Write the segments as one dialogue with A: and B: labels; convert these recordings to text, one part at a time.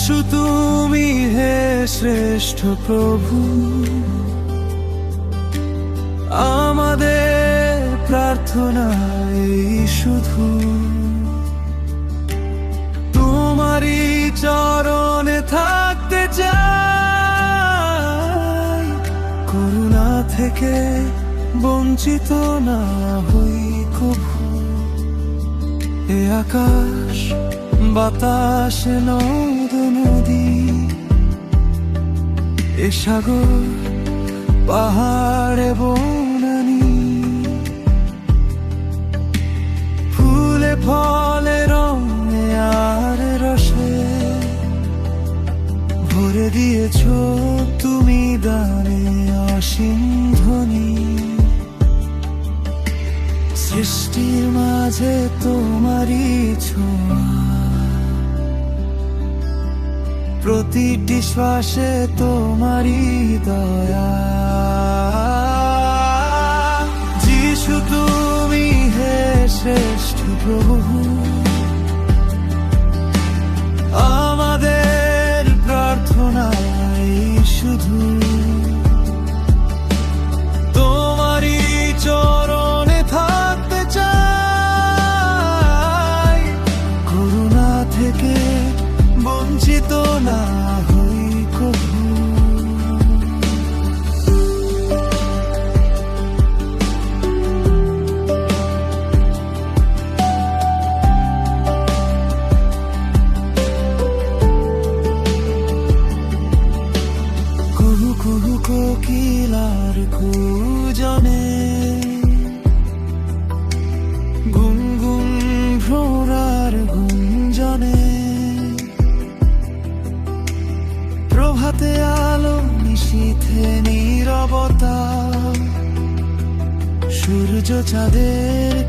A: যিশু তুমি হে শ্রেষ্ঠ প্রভু। আমাদের প্রার্থনা এই শুধু। তোমারই চরণে থাকতে চাই, করুণা থেকে বঞ্চিত না হই কভু। এ আকাশ বাতাস নদ, নদী, এ সাগর, পাহাড়ে বনানি। ফুলে ফলে রঙে আর রসে, ভরে দিয়েছ তুমি দানে অসীম ধ্বনি। সৃষ্টির মাঝে তোমারই ছোঁয়া। প্রতিটি শ্বাসে তোমারই দয়া। কুহু কোকিলার কুজনে। গুম গুম গুঞ্জনে। প্রভাতে আলো নিশীথে নীরবতা। সূর্য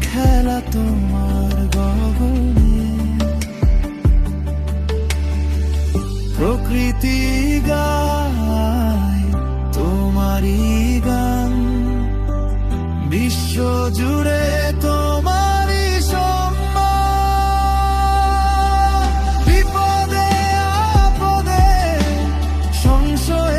A: খেলা তোমার গগনে। প্রকৃতি গায় তোমারই গান বিশ্ব জুড়ে তোমারই সম্মান। বিপদে আপদে সংশয়ের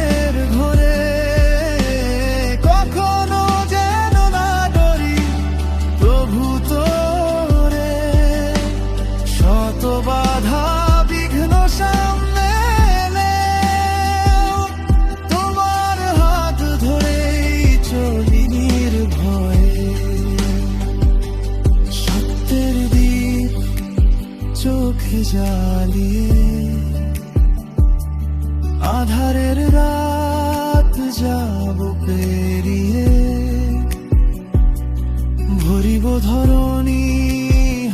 A: জ্বালিয়ে আধারের রাত যাব পেরিয়ে। ভরিব ধরণী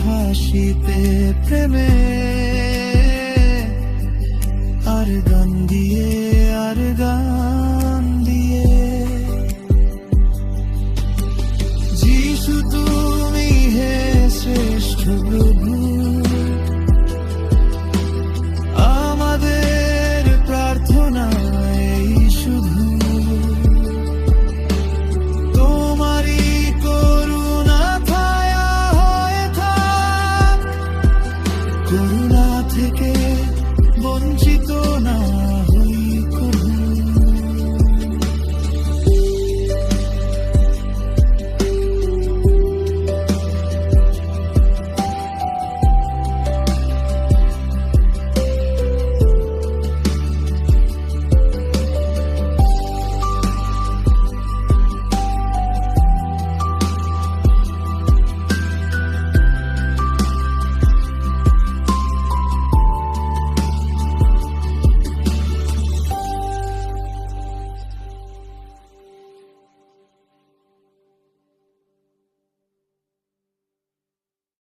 A: হাসিতে প্রেমে। আর গান দিয়ে আর গান করুণা থেকে